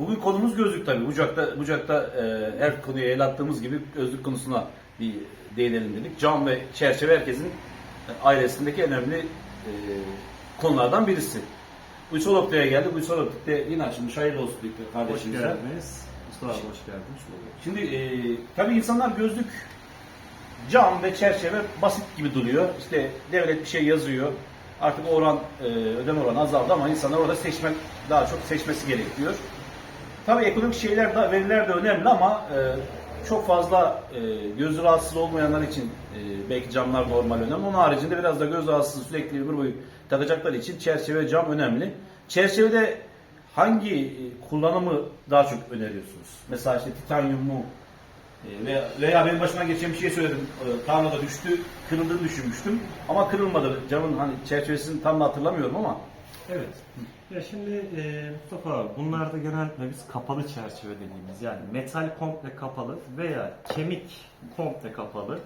Bugün konumuz gözlük tabii. Bucakta, bucakta e, her konuya el attığımız gibi gözlük konusuna bir değinelim dedik. Cam ve çerçeve herkesin e, ailesindeki önemli e, konulardan birisi. Uysal Optik'e geldi. Uysal Optik'te yine açılmış. Hayırlı olsun Hoş kardeşimize. geldiniz. Mustafa hoş geldin. Şimdi e, tabii insanlar gözlük cam ve çerçeve basit gibi duruyor. İşte devlet bir şey yazıyor. Artık o oran, e, ödeme oranı azaldı ama insanlar orada seçmek, daha çok seçmesi gerekiyor. Tabii ekonomik şeyler de, veriler de önemli ama e, çok fazla e, göz rahatsız olmayanlar için e, belki camlar normal önemli. Onun haricinde biraz da göz rahatsız sürekli ömür boyu takacaklar için çerçeve cam önemli. Çerçevede hangi e, kullanımı daha çok öneriyorsunuz? Mesela işte titanyum mu? E, veya, benim başıma geçen bir şey söyledim. E, tarlada düştü, kırıldığını düşünmüştüm. Ama kırılmadı. Camın hani çerçevesini tam da hatırlamıyorum ama. Evet. Ya şimdi e, Mustafa abi bunlarda genellikle biz kapalı çerçeve dediğimiz yani metal komple kapalı veya kemik komple kapalı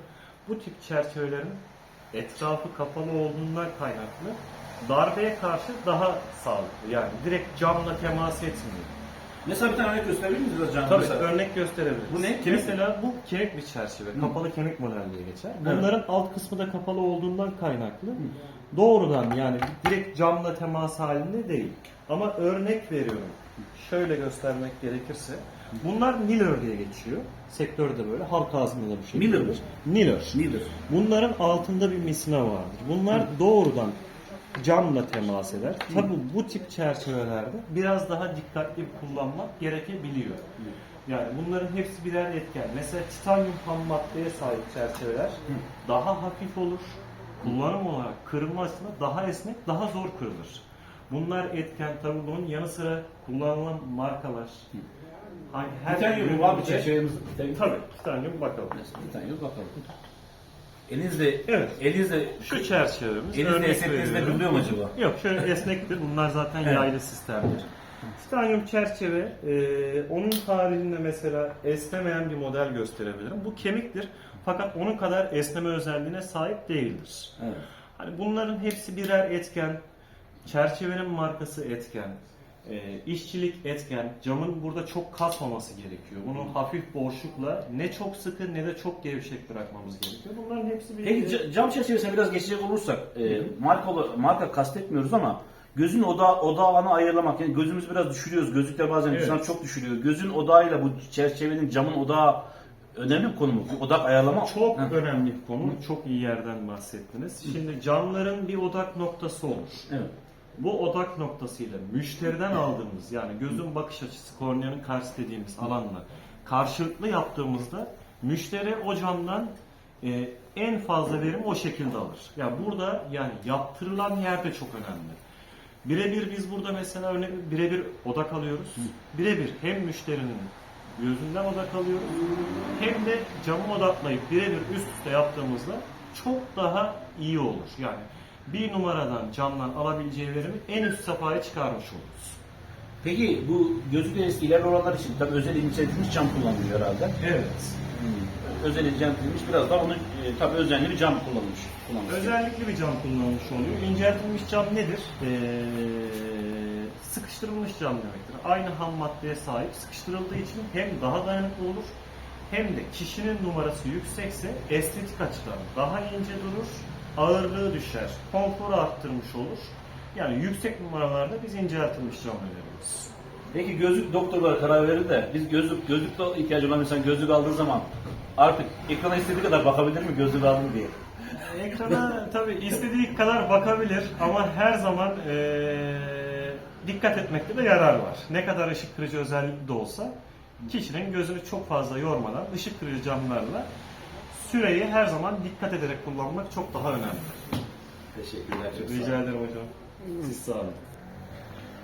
bu tip çerçevelerin etrafı kapalı olduğundan kaynaklı darbeye karşı daha sağlıklı. Yani direkt camla temas etmiyor. Mesela bir tane örnek gösterebilir misiniz hocam? Tabii Mesela- örnek gösterebiliriz. Bu ne? Kemik Mesela bu kemik bir çerçeve. Kapalı kemik model diye geçer. Bunların alt kısmı da kapalı olduğundan kaynaklı doğrudan yani direkt camla temas halinde değil. Ama örnek veriyorum. Şöyle göstermek gerekirse. Bunlar Miller diye geçiyor. Sektörde böyle halk ağzında bir şey. Miller mi? Miller. Nedir? Bunların altında bir misina vardır. Bunlar doğrudan camla temas eder. Tabi bu tip çerçevelerde biraz daha dikkatli kullanmak gerekebiliyor. Yani bunların hepsi birer etken. Mesela titanyum ham maddeye sahip çerçeveler daha hafif olur. Kullanım olarak kırılma açısından daha esnek, daha zor kırılır. Bunlar etken tabi bunun yanı sıra kullanılan markalar. Hangi- her Titanyum var bir çerçevemiz. Titanyum. Tabii titanyum bakalım. Titanyum bakalım. Elinizde, Evet. elinizde Şu çerçevemiz. Esnettiğinizde veriyorum. kırılıyor mu acaba? Yok şöyle esnektir. Bunlar zaten Evet. yaylı sistemdir. Titanyum çerçeve, e, onun haricinde mesela esnemeyen bir model gösterebilirim. Bu kemiktir fakat onun kadar esneme özelliğine sahip değildir. Evet. Hani bunların hepsi birer etken, çerçevenin markası etken, e, işçilik etken, camın burada çok kasmaması gerekiyor. Bunu hafif boşlukla ne çok sıkı ne de çok gevşek bırakmamız gerekiyor. Bunların hepsi bir Peki ca- cam çerçevesine biraz geçecek olursak, e, marka ola- marka kastetmiyoruz ama gözün oda odağını ayırlamak yani gözümüzü biraz düşürüyoruz. Gözlükler bazen Evet. insan çok düşürüyor. Gözün odağıyla bu çerçevenin camın odağı önemli bir konu mu? Odak ayarlama. Çok Heh. önemli bir konu. Çok iyi yerden bahsettiniz. Şimdi camların bir odak noktası olur. Evet. Bu odak noktasıyla müşteriden aldığımız yani gözün bakış açısı, korneanın karşı dediğimiz alanla karşılıklı yaptığımızda müşteri o camdan e, en fazla verimi o şekilde alır. Yani burada yani yaptırılan yer de çok önemli. Birebir biz burada mesela örnek birebir odak alıyoruz. Birebir hem müşterinin gözünden odak alıyoruz hem de camı odaklayıp birebir üst üste yaptığımızda çok daha iyi olur. Yani bir numaradan camdan alabileceği verimi en üst safhaya çıkarmış oluruz. Peki bu gözlük eski ileride olanlar için tabii özel inceltilmiş cam kullanılıyor herhalde. Evet. Özel inceltilmiş biraz da onu e, tabii özenli bir cam kullanılmış. kullanılmış. Özellikle bir cam kullanılmış oluyor. İnceltilmiş cam nedir? Ee, sıkıştırılmış cam demektir. Aynı ham maddeye sahip sıkıştırıldığı için hem daha dayanıklı olur hem de kişinin numarası yüksekse estetik açıdan daha ince durur, ağırlığı düşer, konforu arttırmış olur. Yani yüksek numaralarda biz inceltilmiş cam öneriyoruz. Peki gözlük doktorlar karar verir de biz gözlük gözlükte ihtiyacı olan insan gözlük aldığı zaman artık ekrana istediği kadar bakabilir mi gözlük aldım diye. Ekrana tabii istediği kadar bakabilir ama her zaman eee, dikkat etmekte de yarar var. Ne kadar ışık kırıcı özellikli de olsa kişinin gözünü çok fazla yormadan ışık kırıcı camlarla süreyi her zaman dikkat ederek kullanmak çok daha önemli. Teşekkürler. Çok sağ olun. Rica ederim hocam. Siz sağ olun.